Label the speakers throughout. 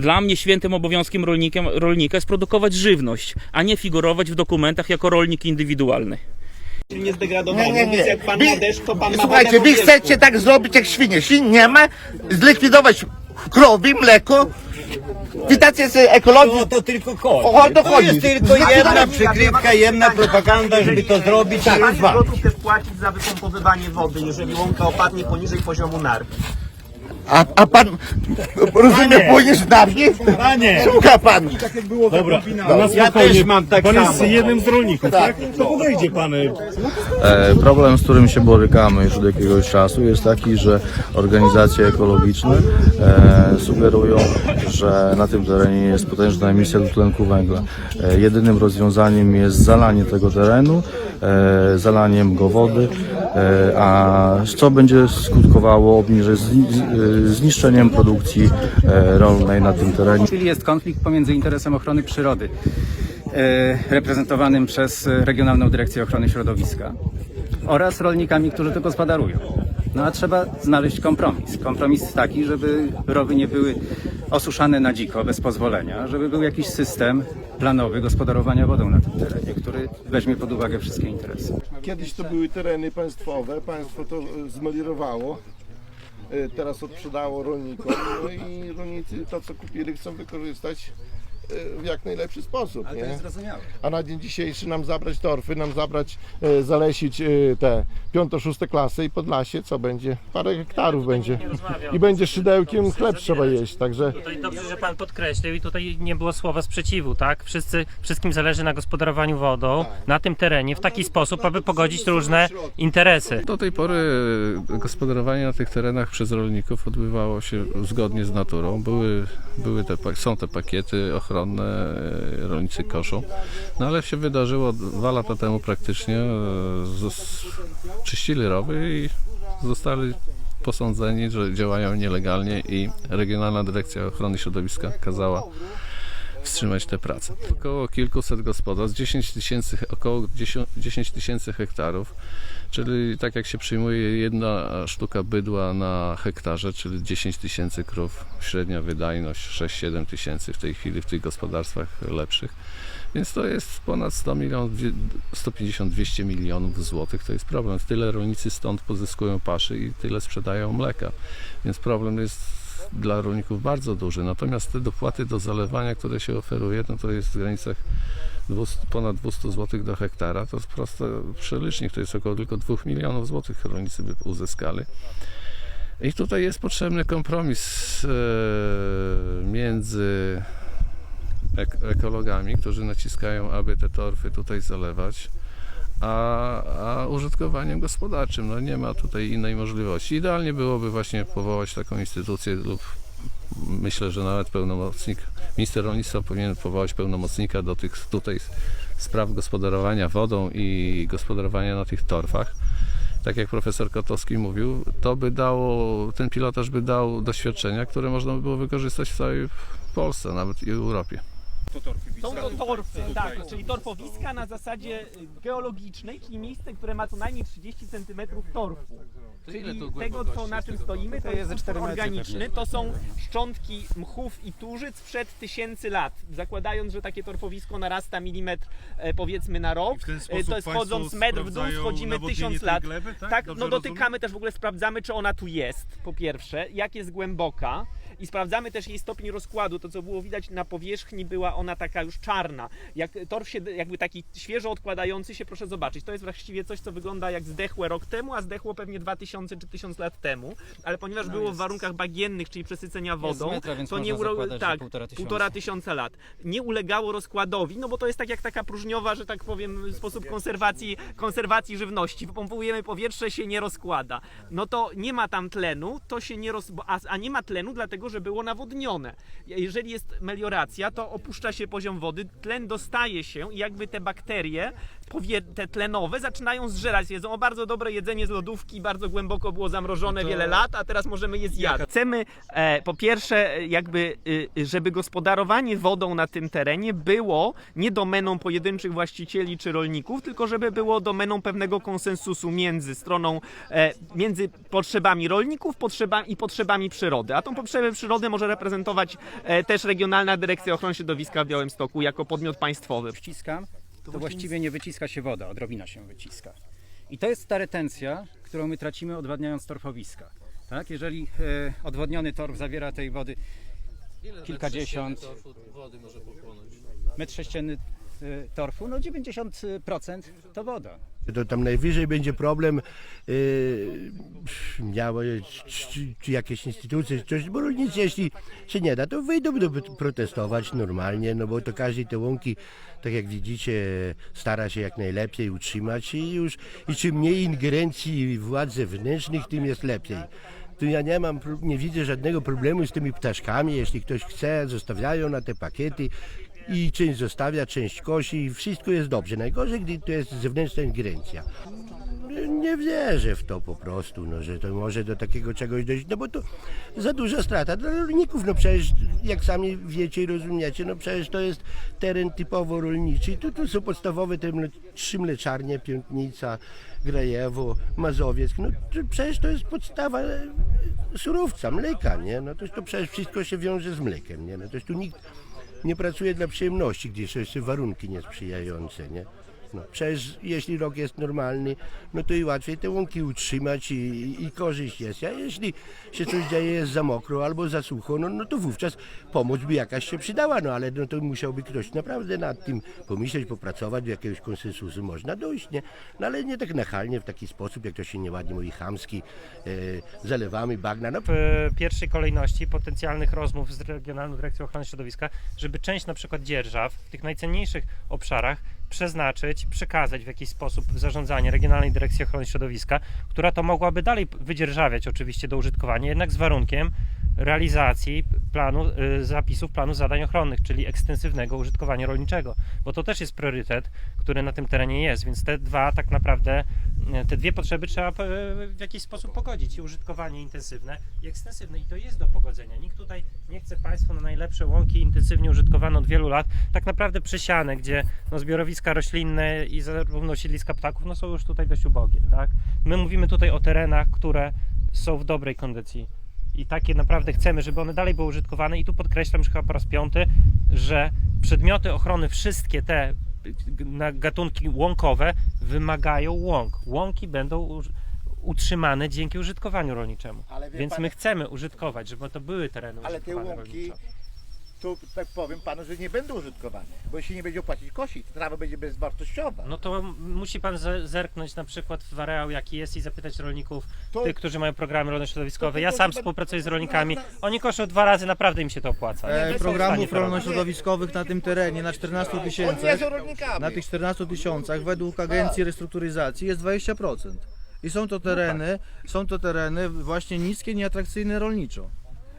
Speaker 1: Dla mnie świętym obowiązkiem rolnikiem, rolnika jest produkować żywność, a nie figurować w dokumentach jako rolnik indywidualny.
Speaker 2: nie zdegradował.
Speaker 3: Nie, nie, nie.
Speaker 2: Jak pan
Speaker 3: Wy-
Speaker 2: ma deszcz, to pan ma
Speaker 3: Słuchajcie, wy chcecie tak zrobić jak świnie. Świn nie ma, zlikwidować krowy, mleko. Witacie z ekologii.
Speaker 4: No to tylko kod.
Speaker 3: O, to
Speaker 4: to
Speaker 3: chodzi.
Speaker 4: jest tylko jedna przykrywka, jedna propaganda, żeby to zrobić i
Speaker 2: Pan gotów też płacić za wypompowywanie wody, jeżeli łąka opadnie poniżej poziomu nar.
Speaker 3: A, a pan rozumie, płyniesz na mnie?
Speaker 4: Panie!
Speaker 3: Słucha pan.
Speaker 5: Dobra, na
Speaker 4: Ja też mam tak
Speaker 5: Pan jest jednym z rolników, tak? To podejdzie pan. y,
Speaker 6: E, Problem, z którym się borykamy już od jakiegoś czasu jest taki, że organizacje ekologiczne e, sugerują, że na tym terenie jest potężna emisja dwutlenku węgla. E, jedynym rozwiązaniem jest zalanie tego terenu, e, zalaniem go wody, e, a co będzie skutkowało e, zniszczeniem produkcji e, rolnej na tym terenie.
Speaker 7: Czyli jest konflikt pomiędzy interesem ochrony przyrody e, reprezentowanym przez e, Regionalną Dyrekcję Ochrony Środowiska oraz rolnikami, którzy to gospodarują. No a trzeba znaleźć kompromis. Kompromis taki, żeby rowy nie były osuszane na dziko, bez pozwolenia, żeby był jakiś system planowy gospodarowania wodą na tym terenie, który weźmie pod uwagę wszystkie interesy.
Speaker 8: Kiedyś to były tereny państwowe, państwo to e, zmeliorowało, e, teraz odprzedało rolnikom, no i rolnicy to co kupili chcą wykorzystać w jak najlepszy sposób, nie?
Speaker 7: zrozumiałe.
Speaker 8: A na dzień dzisiejszy nam zabrać torfy, nam zabrać, e, zalesić e, te piąto-szóste klasy i Podlasie, co będzie? Parę hektarów będzie. I będzie szydełkiem chleb trzeba jeść, także
Speaker 9: Tutaj dobrze, że pan podkreślił i tutaj nie było słowa sprzeciwu, tak? Wszyscy, wszystkim zależy na gospodarowaniu wodą na tym terenie w taki sposób, aby pogodzić różne interesy.
Speaker 10: Do tej pory gospodarowanie na tych terenach przez rolników odbywało się zgodnie z naturą. Były, były te, pa- są te pakiety e, rolnicy koszą. No ale się wydarzyło dwa lata temu praktycznie, e, czyścili rowy i zostali posądzeni, że działają nielegalnie i Regionalna Dyrekcja Ochrony Środowiska kazała wstrzymać te prace. Około kilkuset gospodarstw, 10 tysięcy, około 10 10 tysięcy hektarów, czyli tak jak się przyjmuje jedna sztuka bydła na hektarze, czyli 10 tysięcy krów, średnia wydajność 6-7 tysięcy w tej chwili w tych gospodarstwach lepszych. Więc to jest ponad 100 milionów, 150-200 milionów złotych. To jest problem. Tyle rolnicy stąd pozyskują paszy i tyle sprzedają mleka. Więc problem jest dla rolników bardzo duży. Natomiast te dopłaty do zalewania, które się oferuje, no to jest w granicach 200, ponad 200 zł do hektara. To jest prosty przelicznik, to jest około tylko 2 milionów złotych rolnicy by uzyskali. I tutaj jest potrzebny kompromis e, między ek- ekologami, którzy naciskają, aby te torfy tutaj zalewać, a, a użytkowaniem gospodarczym. No nie ma tutaj innej możliwości. Idealnie byłoby właśnie powołać taką instytucję lub myślę, że nawet pełnomocnik, minister rolnictwa powinien powołać pełnomocnika do tych tutaj spraw gospodarowania wodą i gospodarowania na tych torfach. Tak jak profesor Kotowski mówił, to by dało, ten pilotaż by dał doświadczenia, które można by było wykorzystać w całej Polsce, nawet i Europie.
Speaker 2: Są to torfy, tak, czyli torfowiska na zasadzie geologicznej, czyli miejsce, które ma co najmniej 30 cm torfu. Czyli tego, co, na czym stoimy, to jest utwór organiczny, to są szczątki mchów i turzyc sprzed tysięcy lat. Zakładając, że takie torfowisko narasta milimetr e, powiedzmy na rok, e, to jest wchodząc metr w dół, schodzimy tysiąc lat.
Speaker 5: tak?
Speaker 2: tak no dotykamy też w ogóle, sprawdzamy, czy ona tu jest, po pierwsze, jak jest głęboka. I sprawdzamy też jej stopień rozkładu. To, co było widać na powierzchni, była ona taka już czarna. Jak torf się, jakby taki świeżo odkładający się, proszę zobaczyć. To jest właściwie coś, co wygląda jak zdechłe rok temu, a zdechło pewnie 2000 czy 1000 lat temu. Ale ponieważ było w warunkach bagiennych, czyli przesycenia wodą,
Speaker 7: metra,
Speaker 2: to nie uro... tak,
Speaker 7: półtora tysiąca.
Speaker 2: półtora tysiąca lat. Nie ulegało rozkładowi, no bo to jest tak jak taka próżniowa, że tak powiem, sposób konserwacji, konserwacji żywności. Pompujemy powietrze, się nie rozkłada. No to nie ma tam tlenu, to się nie roz... a, a nie ma tlenu dlatego, że było nawodnione. Jeżeli jest melioracja, to opuszcza się poziom wody, tlen dostaje się i jakby te bakterie te tlenowe zaczynają zżerać. Jedzą o bardzo dobre jedzenie z lodówki, bardzo głęboko było zamrożone wiele lat, a teraz możemy je zjadać. Chcemy e, po pierwsze e, jakby, y, żeby gospodarowanie wodą na tym terenie było nie domeną pojedynczych właścicieli czy rolników, tylko żeby było domeną pewnego konsensusu między stroną, e, między potrzebami rolników potrzeba, i potrzebami przyrody. A tą potrzebę przyrodę może reprezentować e, też Regionalna Dyrekcja Ochrony Środowiska w Białymstoku jako podmiot państwowy.
Speaker 7: Ściskam, to właściwie nie wyciska się woda, odrobina się wyciska. I to jest ta retencja, którą my tracimy odwadniając torfowiska. Tak? Jeżeli e, odwodniony torf zawiera tej wody kilkadziesiąt, metr sześcienny e, torfu, no 90% to woda.
Speaker 11: To tam najwyżej będzie problem yy, miały czy, czy jakieś instytucje, coś, bo rolnicy jeśli się nie da, to wyjdą do protestować normalnie, no bo to każdej te łąki, tak jak widzicie, stara się jak najlepiej utrzymać i już i czym mniej ingerencji władz zewnętrznych, tym jest lepiej. Tu ja nie mam, nie widzę żadnego problemu z tymi ptaszkami, jeśli ktoś chce, zostawiają na te pakiety i część zostawia, część kosi i wszystko jest dobrze. Najgorzej, gdy to jest zewnętrzna ingerencja. Nie wierzę w to po prostu, no, że to może do takiego czegoś dojść, no bo to za duża strata. Dla rolników, no przecież jak sami wiecie i rozumiecie, no przecież to jest teren typowo rolniczy, tu, tu są podstawowe te mle, trzy mleczarnie, Piątnica, Grajewo, Mazowiec, no to przecież to jest podstawa e, surowca, mleka, nie, no to, to przecież wszystko się wiąże z mlekiem, nie, no to tu nikt nie pracuje dla przyjemności, gdyż jeszcze warunki niesprzyjające, nie? No, przecież jeśli rok jest normalny, no to i łatwiej te łąki utrzymać i, i korzyść jest. A jeśli się coś dzieje, jest za mokro albo za sucho, no, no to wówczas pomoc by jakaś się przydała, no ale no to musiałby ktoś naprawdę nad tym pomyśleć, popracować, do jakiegoś konsensusu można dojść, nie? No ale nie tak nachalnie, w taki sposób, jak to się nieładnie mówi, chamski, e, zalewamy bagna, no
Speaker 9: w pierwszej kolejności potencjalnych rozmów z Regionalną Dyrekcją Ochrony Środowiska, żeby część na przykład dzierżaw w tych najcenniejszych obszarach przeznaczyć, przekazać w jakiś sposób zarządzanie Regionalnej Dyrekcji Ochrony Środowiska, która to mogłaby dalej wydzierżawiać oczywiście do użytkowania, jednak z warunkiem realizacji planu, y, zapisów planu zadań ochronnych, czyli ekstensywnego użytkowania rolniczego, bo to też jest priorytet, który na tym terenie jest, więc te dwa tak naprawdę, te dwie potrzeby trzeba y, w jakiś sposób pogodzić i użytkowanie intensywne i ekstensywne i to jest do pogodzenia. Nikt tutaj nie chce Państwu na najlepsze łąki intensywnie użytkowane od wielu lat, tak naprawdę przysiane, gdzie no, zbiorowiska roślinne i zarówno siedliska ptaków no, są już tutaj dość ubogie. Tak? My mówimy tutaj o terenach, które są w dobrej kondycji i takie naprawdę chcemy, żeby one dalej były użytkowane i tu podkreślam już chyba po raz piąty, że przedmioty ochrony, wszystkie te gatunki łąkowe wymagają łąk. Łąki będą utrzymane dzięki użytkowaniu rolniczemu. Więc
Speaker 3: pan-
Speaker 9: my chcemy użytkować, żeby to były tereny
Speaker 3: Ale te łąki. Tu tak powiem panu, że nie będą użytkowane, bo się nie będzie opłacić kosić, trawa będzie bezwartościowa.
Speaker 9: No to musi pan ze- zerknąć na przykład w areał jaki jest i zapytać rolników,
Speaker 3: To-
Speaker 9: tych, którzy mają programy rolno-środowiskowe.
Speaker 3: to-
Speaker 9: Ja
Speaker 3: to-
Speaker 9: sam
Speaker 3: to-
Speaker 9: współpracuję z rolnikami. Oni koszą dwa razy, naprawdę im się to opłaca.
Speaker 6: E, programów rolno-środowiskowych na tym terenie na 14
Speaker 3: Oni nie
Speaker 6: tysięcy,
Speaker 3: są rolnikami.
Speaker 6: na tych 14 tysiącach według Agencji Restrukturyzacji jest 20%. I są to tereny, są to tereny właśnie niskie, nieatrakcyjne rolniczo.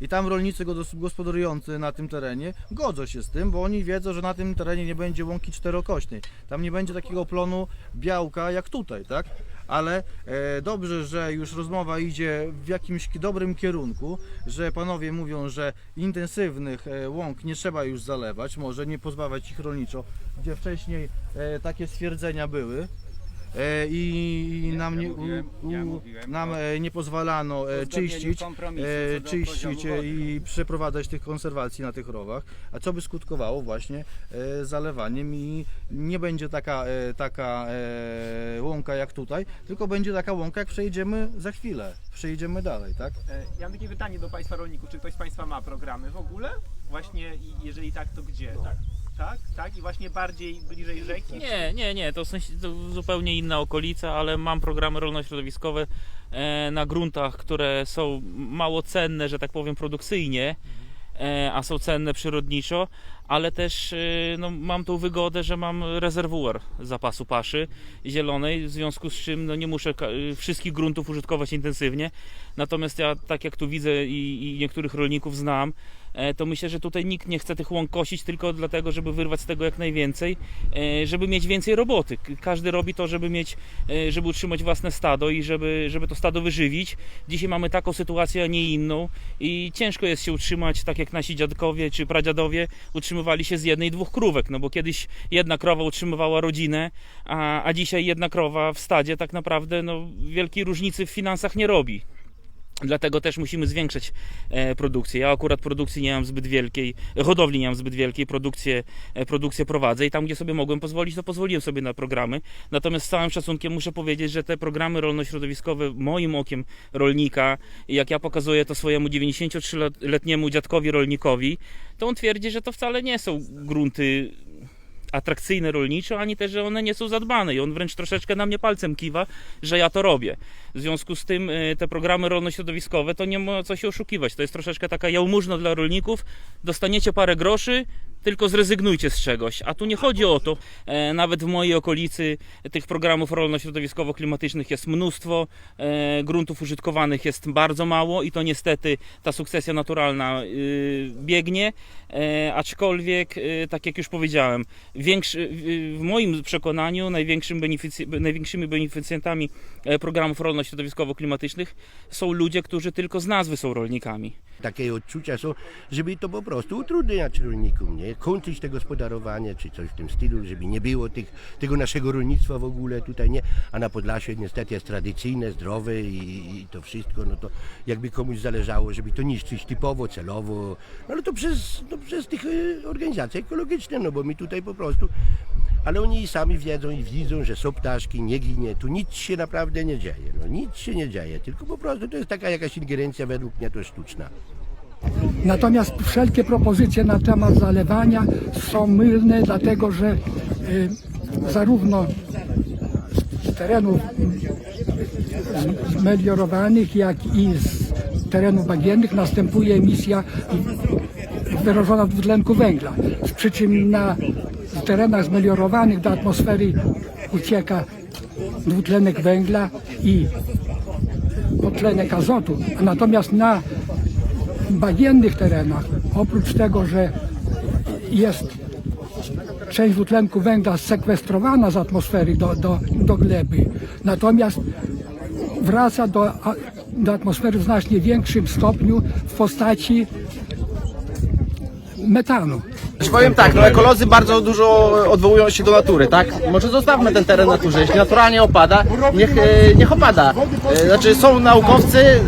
Speaker 6: I tam rolnicy gospodarujący na tym terenie godzą się z tym, bo oni wiedzą, że na tym terenie nie będzie łąki czterokośnej. Tam nie będzie takiego plonu białka jak tutaj, tak? Ale e, dobrze, że już rozmowa idzie w jakimś ki- dobrym kierunku, że panowie mówią, że intensywnych e, łąk nie trzeba już zalewać, może nie pozbawiać ich rolniczo, gdzie wcześniej e, takie stwierdzenia były. E, I
Speaker 7: Ja
Speaker 6: nam nie,
Speaker 7: mówiłem-
Speaker 6: u,
Speaker 7: ja
Speaker 6: u,
Speaker 7: mówiłem
Speaker 6: nam
Speaker 7: o
Speaker 6: e, nie pozwalano e,
Speaker 7: uzgodnieniu
Speaker 6: czyścić,
Speaker 7: kompromisu
Speaker 6: e,
Speaker 7: do
Speaker 6: czyścić
Speaker 7: poziomu
Speaker 6: e, i przeprowadzać tych konserwacji na tych rowach, a co by skutkowało właśnie e, zalewaniem i nie będzie taka, e, taka e, łąka jak tutaj, tylko będzie taka łąka jak przejdziemy za chwilę, przejdziemy dalej, tak?
Speaker 2: E, Ja mam takie pytanie do Państwa rolników. Czy ktoś z Państwa ma programy w ogóle? Właśnie i jeżeli tak, to gdzie? Tak. Tak, tak? I właśnie bardziej bliżej rzeki?
Speaker 1: Nie, nie, nie, to, w sensie, to zupełnie inna okolica, ale mam programy rolno-środowiskowe e, na gruntach, które są mało cenne, że tak powiem, produkcyjnie, e, a są cenne przyrodniczo, ale też e, no, mam tą wygodę, że mam rezerwuar zapasu paszy zielonej, w związku z czym no, nie muszę e, wszystkich gruntów użytkować intensywnie. Natomiast ja, tak jak tu widzę i, i niektórych rolników znam, e, to myślę, że tutaj nikt nie chce tych łąk kosić tylko dlatego, żeby wyrwać z tego jak najwięcej, e, żeby mieć więcej roboty. Każdy robi to, żeby mieć, e, żeby utrzymać własne stado i żeby, żeby to stado wyżywić. Dzisiaj mamy taką sytuację, a nie inną i ciężko jest się utrzymać, tak jak nasi dziadkowie czy pradziadowie utrzymywali się z jednej, dwóch krówek, no bo kiedyś jedna krowa utrzymywała rodzinę, a, a dzisiaj jedna krowa w stadzie tak naprawdę no, wielkiej różnicy w finansach nie robi. Dlatego też musimy zwiększać e, produkcję. Ja akurat produkcji nie mam zbyt wielkiej, hodowli nie mam zbyt wielkiej, produkcję, e, produkcję prowadzę i tam, gdzie sobie mogłem pozwolić, to pozwoliłem sobie na programy. Natomiast z całym szacunkiem muszę powiedzieć, że te programy rolno-środowiskowe, moim okiem rolnika, jak ja pokazuję to swojemu 93-letniemu dziadkowi rolnikowi, to on twierdzi, że to wcale nie są grunty atrakcyjne rolniczo, ani też, że one nie są zadbane i on wręcz troszeczkę na mnie palcem kiwa, że ja to robię. W związku z tym y, te programy rolno-środowiskowe to nie ma co się oszukiwać. To jest troszeczkę taka jałmużna dla rolników. Dostaniecie parę groszy, tylko zrezygnujcie z czegoś. A tu nie chodzi o to. E, nawet w mojej okolicy tych programów rolno-środowiskowo-klimatycznych jest mnóstwo. E, gruntów użytkowanych jest bardzo mało i to niestety ta sukcesja naturalna y, biegnie. E, aczkolwiek, y, tak jak już powiedziałem, większy, w moim przekonaniu największym beneficy, największymi beneficjentami programów rolno-środowiskowo-klimatycznych są ludzie, którzy tylko z nazwy są rolnikami.
Speaker 11: Takie odczucia są, żeby to po prostu utrudniać rolnikom, nie? Kończyć te gospodarowanie, czy coś w tym stylu, żeby nie było tych, tego naszego rolnictwa w ogóle tutaj, nie? A na Podlasiu niestety jest tradycyjne, zdrowe i, i to wszystko, no to jakby komuś zależało, żeby to niszczyć typowo, celowo, no ale to przez, no przez tych e, organizacje ekologiczne, no bo my tutaj po prostu, ale oni sami wiedzą i widzą, że są ptaszki, nie ginie, tu nic się naprawdę nie dzieje, no nic się nie dzieje, tylko po prostu to jest taka jakaś ingerencja według mnie to sztuczna.
Speaker 12: Natomiast wszelkie propozycje na temat zalewania są mylne, dlatego że y, zarówno z terenów zmeliorowanych, jak i z terenów bagiennych następuje emisja wyrażona dwutlenku węgla. Przy czym na terenach zmeliorowanych do atmosfery ucieka dwutlenek węgla i podtlenek azotu, natomiast na bagiennych terenach, oprócz tego, że jest część dwutlenku węgla sekwestrowana z atmosfery do, do, do gleby, natomiast wraca do, do atmosfery w znacznie większym stopniu w postaci metanu.
Speaker 13: Powiem tak, no ekolodzy bardzo dużo odwołują się do natury, tak? Może zostawmy ten teren naturze, jeśli naturalnie opada, niech, e, niech opada. E, Znaczy są naukowcy, e,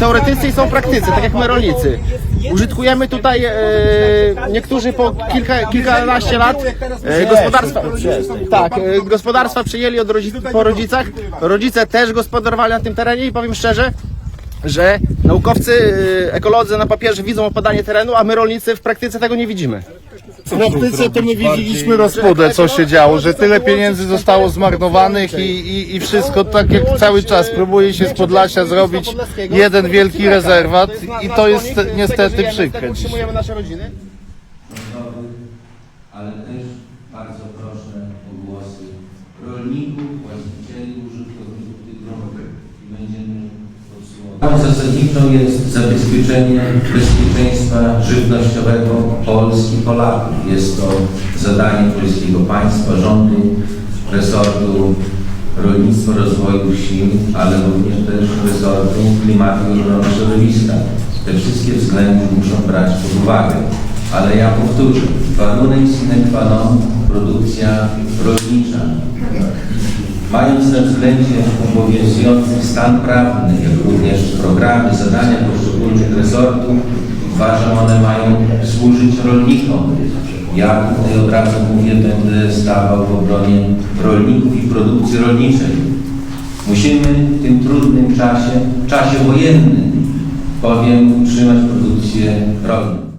Speaker 13: teoretycy i są praktycy, tak jak my rolnicy. Użytkujemy tutaj e, niektórzy po kilka, kilkanaście lat e, gospodarstwa. Tak, e, gospodarstwa przyjęli od rodzic, po rodzicach. Rodzice też gospodarowali na tym terenie i powiem szczerze, że naukowcy, e, ekolodzy na papierze widzą opadanie terenu, a my rolnicy w praktyce tego nie widzimy.
Speaker 6: W praktyce to my widzieliśmy rozpudę, co się działo, że tyle pieniędzy zostało zmarnowanych i, i, i wszystko tak jak cały czas próbuje się z Podlasia zrobić jeden wielki rezerwat i to jest niestety przykre.
Speaker 13: Utrzymujemy nasze rodziny.
Speaker 14: ale też bardzo proszę o głosy rolników, właścicieli, użytkowników tych gruntów i będziemy Zasadniczą jest zabezpieczenie bezpieczeństwa żywnościowego Polski i Polaków. Jest to zadanie polskiego państwa, rządu, resortu rolnictwa, rozwoju wsi, ale również też resortu klimatu i ochrony środowiska. Te wszystkie względy muszą brać pod uwagę. Ale ja powtórzę, warunek sine qua non produkcja rolnicza. Mając na względzie obowiązujący stan prawny, jak również programy, zadania poszczególnych resortów, uważam, one mają służyć rolnikom. Ja tutaj od razu mówię, będę stawał w obronie rolników i produkcji rolniczej. Musimy w tym trudnym czasie, czasie wojennym, bowiem utrzymać produkcję rolną.